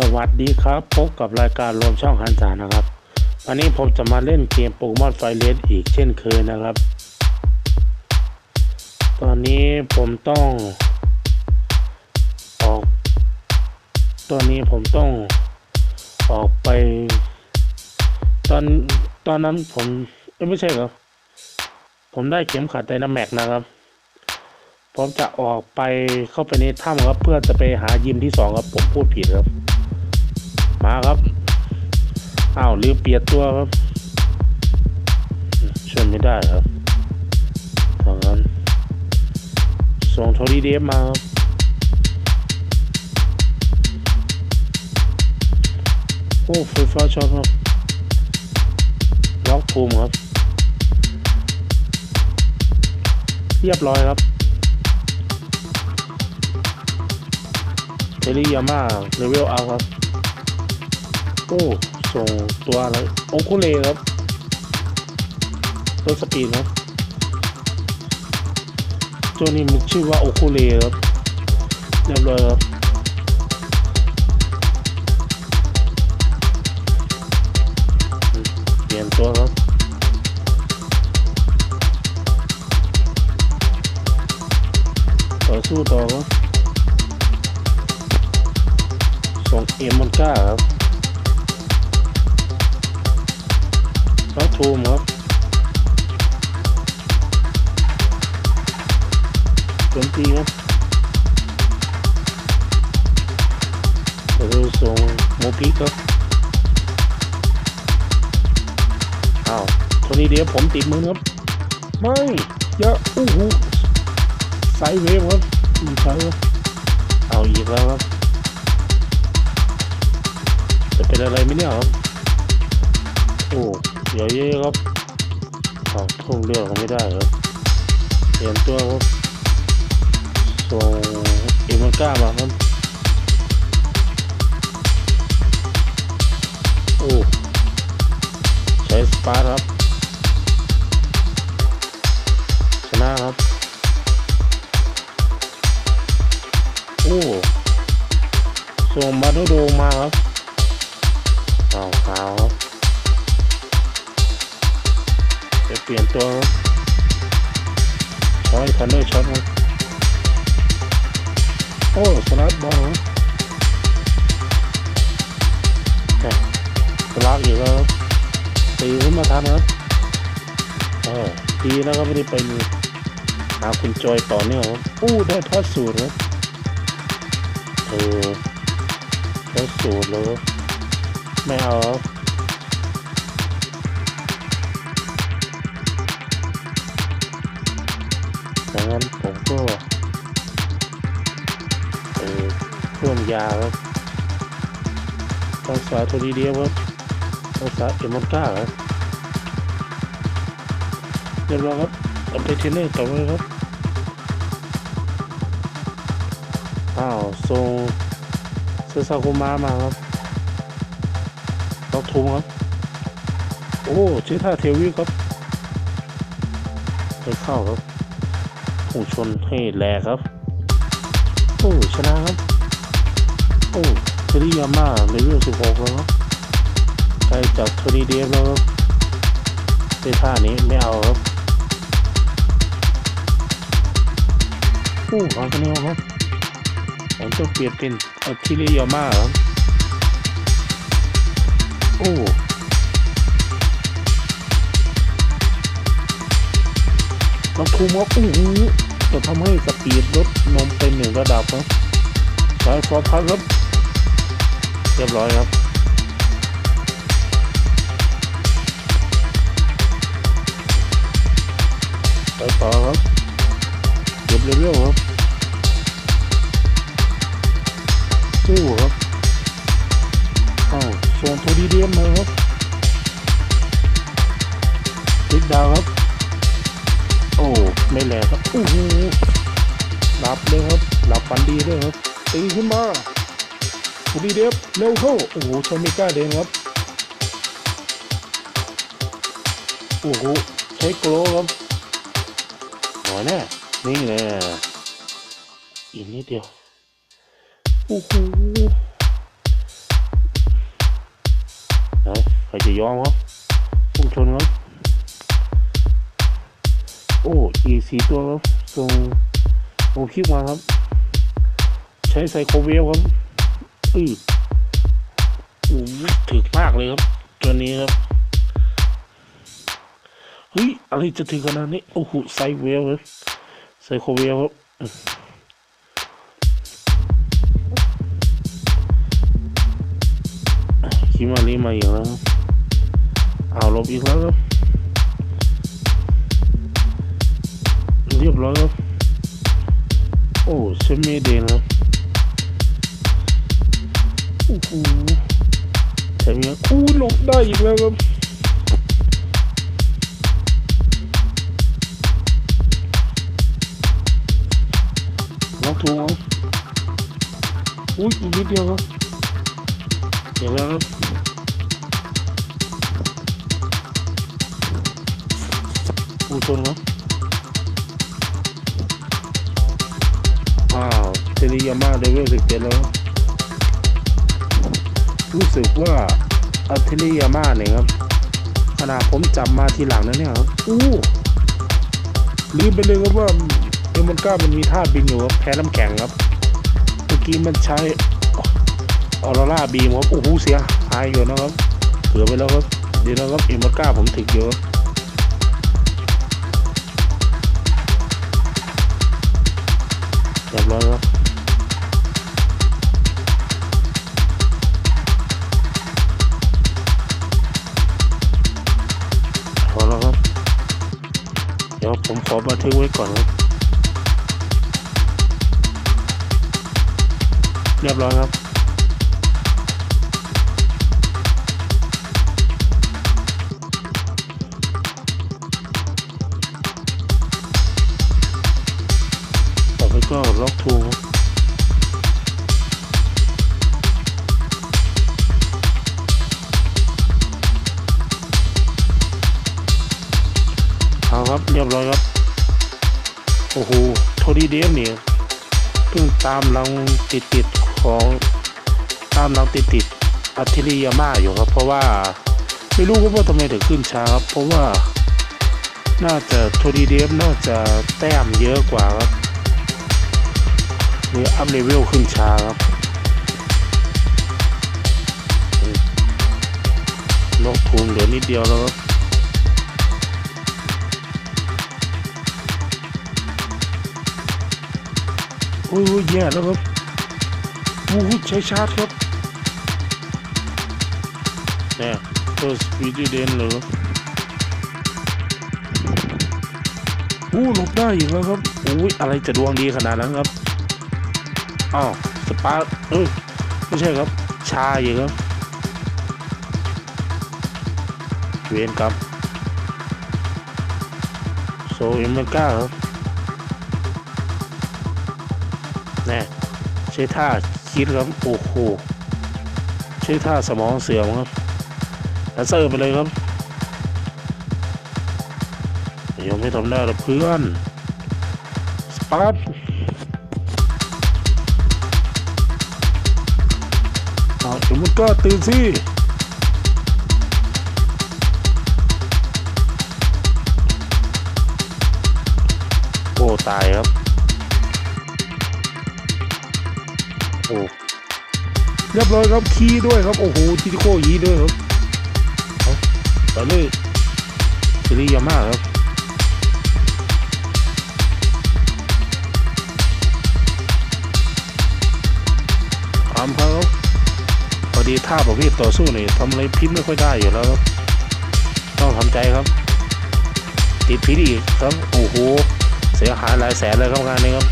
สวัสดีครับ พบกับรายการรวมช่องหันษานะครับ วันนี้ผมจะมาเล่นเกมโปเกมอนไฟเลสอีกเช่นเคยนะครับ ตอนนี้ผมต้องออก ตอนนี้ผมต้องออกไป ตอนตอนนั้นผมไม่ใช่เหรอผมได้เข็มขัดไดนาแม็กนะครับ ผมจะออกไปเข้าไปในถ้ำครับเพื่อจะไปหายิมที่สองครับผมพูดผิดครับ มาครับอ้าวลืมเปลี่ยนตัวครับช่วยไม่ได้ครับทางนั้นส่งโทรีเดฟมาครับโอ้ไฟฟ้าช็อตครับล็อกภูมิครับ เรียบร้อยครับเทริยาม่าเลเวลอัพครับ โอ้ส่งตัวอะไรโอคุเลครับตัวสปีดครับตัวนี้มันชื่อว่าโอคุเลครับเรียบร้อยครับเปลี่ยนตัวครับต่อสู้ต่อครับส่งเอ็มมันก้าครับ แล้วทูมครับโจมตีครับเดี๋ยวเราส่งโมปิกครับอ้าวโทนี้เดี๋ยวผมติดมือครับ ไม่อย่าอู้หูไซด์เวฟครับมันใช่ครับเอาอีกแล้วครับ จะเป็นอะไรไหมเนี่ยครับโอ้ สียเยอะครับอ้าวทุ่มเลือก็ไม่ได้ครับเปลี่ยนตัวครับส่งเอมันก้ามาครับโอ้ใช้สปาร์ครับ ชนะครับ โอ้ส่งมาดโดมาครับเอาเอาครับ เปลี่ยนตัวช้อยทันเดอร์ช็อตครับโอ้สลัดบอลสลักอีกแล้วตีขึ้นมาทันครับเออดีแล้วก็ไม่ได้ไปหาคุณจอยต่อเนื่องครับอู้ได้ทอดสูตรครับเออทอดสูตรเลยไม่เอาครับ งนั้นผมก็เออเพิ่มยาครับภาษาโทรีเดียวครับภาษาเอมอนก้าครับเรียบร้อยครับเอาไปเทนเนอร์ต่อเลยครับอ้าวส่งเซซากุมะมาครับล็อกทุงครับ โอ้ชื่อท่าเทวิครับไปเข้าครับ พุ่งชนให้แลครับ โอ้ชนะครับ โอ้เทริยาม่าเลเวลสิบหกแล้วครับใกล้จับโทนีเดฟแล้วครับในท่านี้ไม่เอาครับโอ้หางคะแนนครับผมจะเปลี่ยนเป็นอัทิริยาม่าครับโอ้ เราคูมว่าอู้หูจะทำให้สปีดลดนมเป็นหนึ่งระดับครับใช้ฟอร์พัทครับ เรียบร้อยครับไปต่อครับเก็บเร็วๆครับสู้ครับเอาส่งโทดีเดียมมาครับติดดาวครับ โอ้ไม่แหลกครับโอ้โหลับเลยครับหลับฟันดีด้วยครับตีขึ้นมาบุรีเดฟเร็วเข้าโอ้โหชมิก้าเดนครับโอ้โหใช้โกลครับหน่อยแน่นี่แน่อีกนิดเดียวโอ้โหใครจะยอมครับ โอ้อีกสี่ตัวครับส่งส่งคลิปมาครับ ใช้ไซโครเวฟครับอือโอ้ถึกมากเลยครับ ตัวนี้ครับเฮ้ยอะไรจะถึงขนาดนี้โอ้โหไซเวฟครับไซโครเวฟครับคิมารีมาอีกแล้วเอาลบอีกแล้วครับ เรียบร้อยครับ โอ้เชมเมเดนครับโอ้โหแถมยังอู้หลบได้อีกแล้วครับล็อกถูครับอุ้ยอีกนิดเดียวครับเห็นแล้วครับอู้ชนครับ เทริยาม่าเลเวลสิบเจ็ดแล้วครับรู้สึกว่าอัลเทริยาม่าเนี่ยครับขนาดผมจำมาทีหลังนะเนี่ยครับอู้ลืมไปเลยครับว่าเอมอนก้ามันมีท่าบินอยู่ครับแพ้น้ำแข็งครับ เมื่อกี้มันใช้ออโรราบีมครับโอ้โหเสียหายอยู่นะครับเกือบไปแล้วครับเดี๋ยวนะครับเอมอนก้าผมถึกเยอะเรียบร้อยครับ ดี๋ยวผมขอบันทึกไว้ก่อนครับเรียบร้อยครับ ครับเรียบร้อยครับ โอ้โหโทดีเดฟเนี่ยเพิ่งตามหลังติดติดของตามหลังติดติดอัตทิริยาม่าอยู่ครับ เพราะว่าไม่รู้ครับว่าทำไมถึงขึ้นช้าครับ เพราะว่าน่าจะโทดีเดฟน่าจะแต้มเยอะกว่าครับหรืออัพเลเวลขึ้นช้าครับลกทุนเหลือนิดเดียวแล้วครับ อ้ยโอ้ยแย่แล้วครับโอ้โหใช้ชาร์จครับเนี่ยตัวสปีดเดนเลยครับโอ้หลบได้อีกแล้วครับโอ้ยอะไรจะดวงดีขนาดนั้นครับอ้าวสปาร์เอ้ยไม่ใช่ครับ ชาอีกครับเวนครับโซเอเมก้าครับ ใช้ท่าคิดครับโอ้โหใช้ท่าสมองเสื่อมครับแล้วเซิร์ฟไปเลยครับยังไม่ทำได้หรอกเพื่อนสปาร์ตเอาเดี๋ยวมันก็ตื่นสิโอ้ตายครับ โอ้เรียบร้อยครับคีย์ด้วยครับ โอ้โหทิติโคยีด้วยครับเอาไปเลยซิริยาม่าครับตามเขาครับพอดีท่าประเภทต่อสู้นี่ทำอะไรพิมพ์ไม่ค่อยได้อยู่แล้วครับ ต้องทำใจครับ ติดพิษอีกครับ โอ้โห เสียหายหลายแสนเลยครับงานนี้ครับ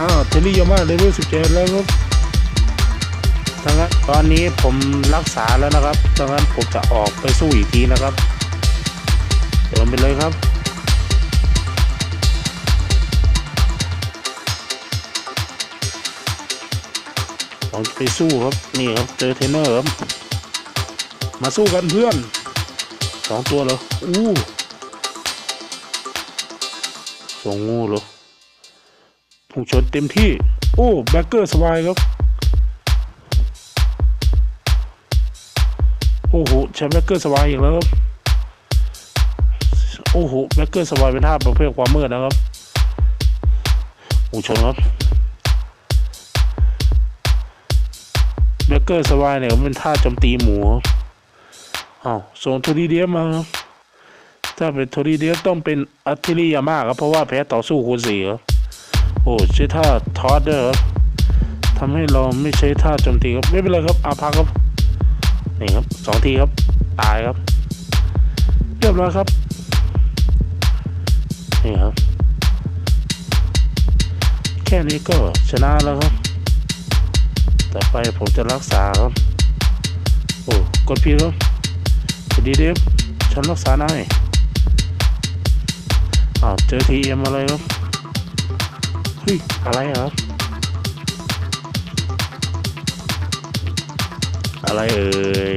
อ้าวเทลิยามาเลเวลสิบเจ็ดแล้วครับดังนั้นตอนนี้ผมรักษาแล้วนะครับดังนั้นผมจะออกไปสู้อีกทีนะครับเดินไปเลยครับผมจะไปสู้ครับ นี่ครับ เจอเทนเนอร์ครับ มาสู้กันเพื่อนสองตัวเหรอ อู้สองงูเหรอ ชนเต็มที่ โอ้แบ็กเกอร์สบายครับ โอ้โหใช้แบ็กเกอร์สวายอีกแล้วครับ โอ้โหแบ็กเกอร์สวายเป็นท่าประเภทความมืดนะครับโอ้ชนครับแบ็กเกอร์สวายเนี่ยมันเป็นท่าโจมตีหมูอ้าวส่งโทดีเดียมาครับถ้าเป็นโทดีเดียต้องเป็นอัตติริยาม่าครับเพราะว่าแพ้ต่อสู้คูณสี่ครับ โอ้ใช้ท่าทอสด้วยครับทำให้เราไม่ใช้ท่าโจมตีครับไม่เป็นไรครับอาพักครับนี่ครับสองทีครับตายครับเรียบร้อยครับนี่ครับ แค่นี้ก็ชนะแล้วครับ ต่อไปผมจะรักษาครับ โอ้กดพีครับสวัสดีเดฟฉันรักษานายอ้าวเจอทีเอ็มอะไรครับ ฮ้ยอะไรอะครับอะไรเอ่ย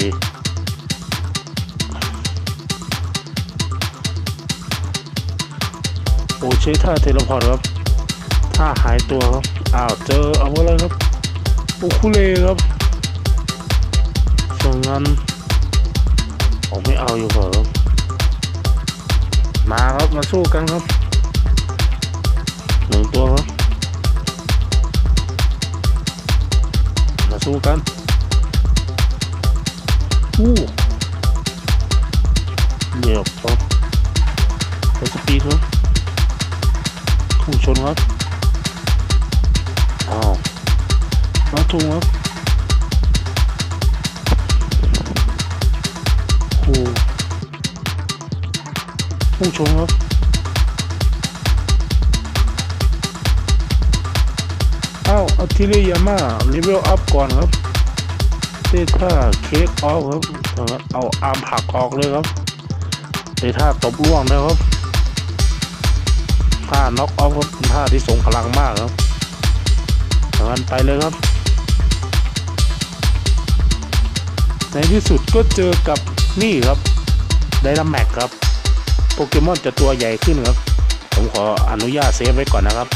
โอ้ใช้ท่าเทเลพอร์ตครับท่าหายตัวครับ อ้าวเจอเอาอะไรครับโอ้คุเลครับส่วนงั้นผมไม่เอาอยู่เหรอครับมาครับ มาสู้กันครับหนึ่งตัวครับ สู้กันอู้เหนียวครับรถสปีดครับพุ่ชนครับอ้าวมาทุ่งครับโอ้พุ่ชนครับ อ้าวอัลติเลียมาเลเวลอัพก่อนครับเตท่าเค้กออกครับ เอาอาร์มผักออกเลยครับเตท่าตบล่วงนะครับท่าน็อกออฟครับเป็นท่าที่ทรงพลังมากครับอย่างนั้นไปเลยครับ ในที่สุดก็เจอกับนี่ครับไดนาแม็กครับ โปเกมอนจะตัวใหญ่ขึ้นครับ ผมขออนุญาตเซฟไว้ก่อนนะครับ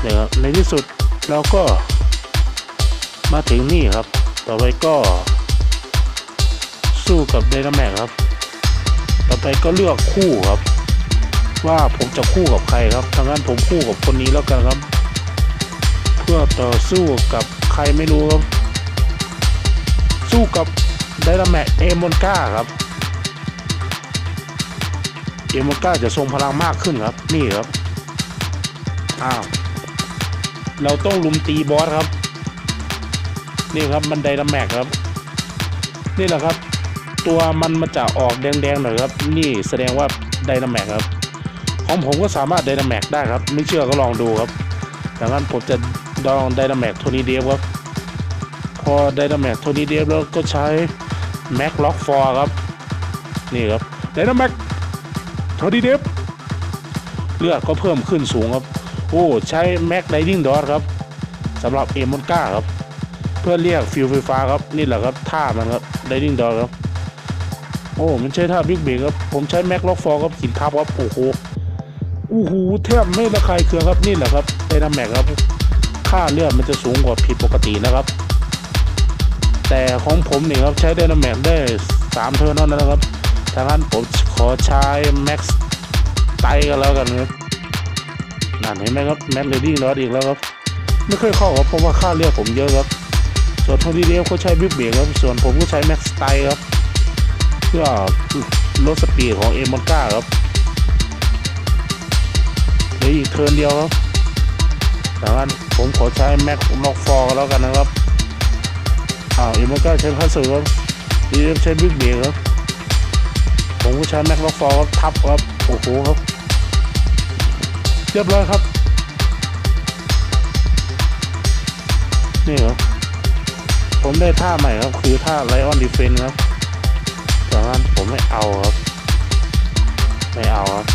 เนี่ยครับในที่สุด เราก็มาถึงนี่ครับ ต่อไปก็สู้กับไดนาแมกครับ ต่อไปก็เลือกคู่ครับ ว่าผมจะคู่กับใครครับทางนั้นผมคู่กับคนนี้แล้วกันครับ เพื่อต่อสู้กับใครไม่รู้ครับ สู้กับไดนาแมกเอมอนก้าครับเอมอนก้าจะทรงพลังมากขึ้นครับ นี่ครับ อ้าว เราต้องลุมตีบอสครับ นี่ครับมันไดนาแมกครับ นี่แหละครับ ตัวมันมาจะออกแดงๆหน่อยครับ นี่แสดงว่าไดนาแมกครับของผมก็สามารถไดนาแมกได้ครับ ไม่เชื่อก็ลองดูครับดังนั้นผมจะดองไดนาแมกโทนี่เดฟครับ พอไดนาแมกโทนี่เดฟแล้วก็ใช้แม็กล็อกฟอร์ครับ นี่ครับไดนาแมกโทนี่เดฟเลือดก็เพิ่มขึ้นสูงครับ อ้ ใช้แม็กไดดิ้งดอทครับสำหรับเอมอนก้าครับ เพื่อเรียกฟิวไฟฟ้าครับ นี่แหละครับท่ามันครับไดดิ้งดอทครับ โอ้มันใช้ท่าบิ๊กเบรกครับ ผมใช้แม็กล็อกฟอร์ครับหินทับครับ โอ้โหอู้หูแทบไม่ระคายเคืองครับนี่แหละครับไดนาแม็กครับ ค่าเลือดมันจะสูงกว่าผิดปกตินะครับ แต่ของผมนี่ครับใช้ไดนาแม็กได้สามเทิร์นเท่านั้นนะครับทางนั้นผมขอใช้แม็กซ์ไตกันแล้วกันครับ นั่นเห็นไหมครับแม็กเลดี้นอตอีกแล้วครับไม่เคยเข้าครับเพราะว่าค่าเลือดผมเยอะครับ ส่วนโทนี่เดฟเขาใช้บิ๊กเบรกครับ ส่วนผมก็ใช้แม็กซ์ไตครับ เพื่อลดสปีดของเอมอนก้าครับเหลืออีกเทิร์นเดียวครับดังนั้นผมขอใช้แม็กล็อกฟอร์แล้วกันนะครับอ้าวเอมอนก้าใช้พัสดุครับดีเอฟใช้บิ๊กเบรกครับผมก็ใช้แม็กล็อกฟอร์ครับทับครับโอ้โหครับ เรียบร้อยครับ นี่ครับผมได้ท่าใหม่ครับ คือท่าไลออนดีเฟนครับดังนั้นผมไม่เอาครับ ไม่เอาครับ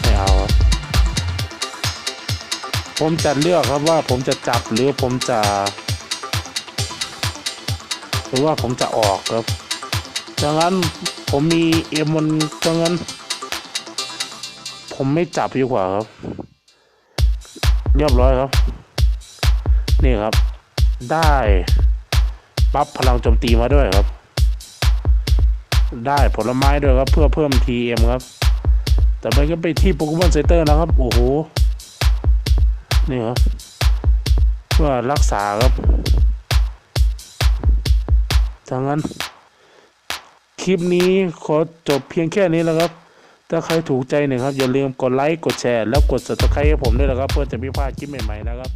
ไม่เอาครับ ผมจะเลือกครับว่าผมจะจับหรือผมจะ หรือว่าผมจะออกครับดังนั้นผมมีเอ็มมันดังนั้น ผมไม่จับดีกว่าครับ เรียบร้อยครับ นี่ครับ ได้บัฟพลังโจมตีมาด้วยครับ ได้ผลไม้ด้วยครับ เพื่อเพิ่ม TM ครับ แต่ไปก็ไปที่โปเกมอนเซเตอร์นะครับ โอ้โห นี่ครับ เพื่อรักษาครับถ้างั้น คลิปนี้ขอจบเพียงแค่นี้แล้วครับ ถ้าใครถูกใจหนึ่งครับอย่าลืมกดไลค์กดแชร์ แล้วกด subscribe ให้ผมด้วยนะครับ เพื่อจะไม่พลาดคลิปใหม่ๆนะครับ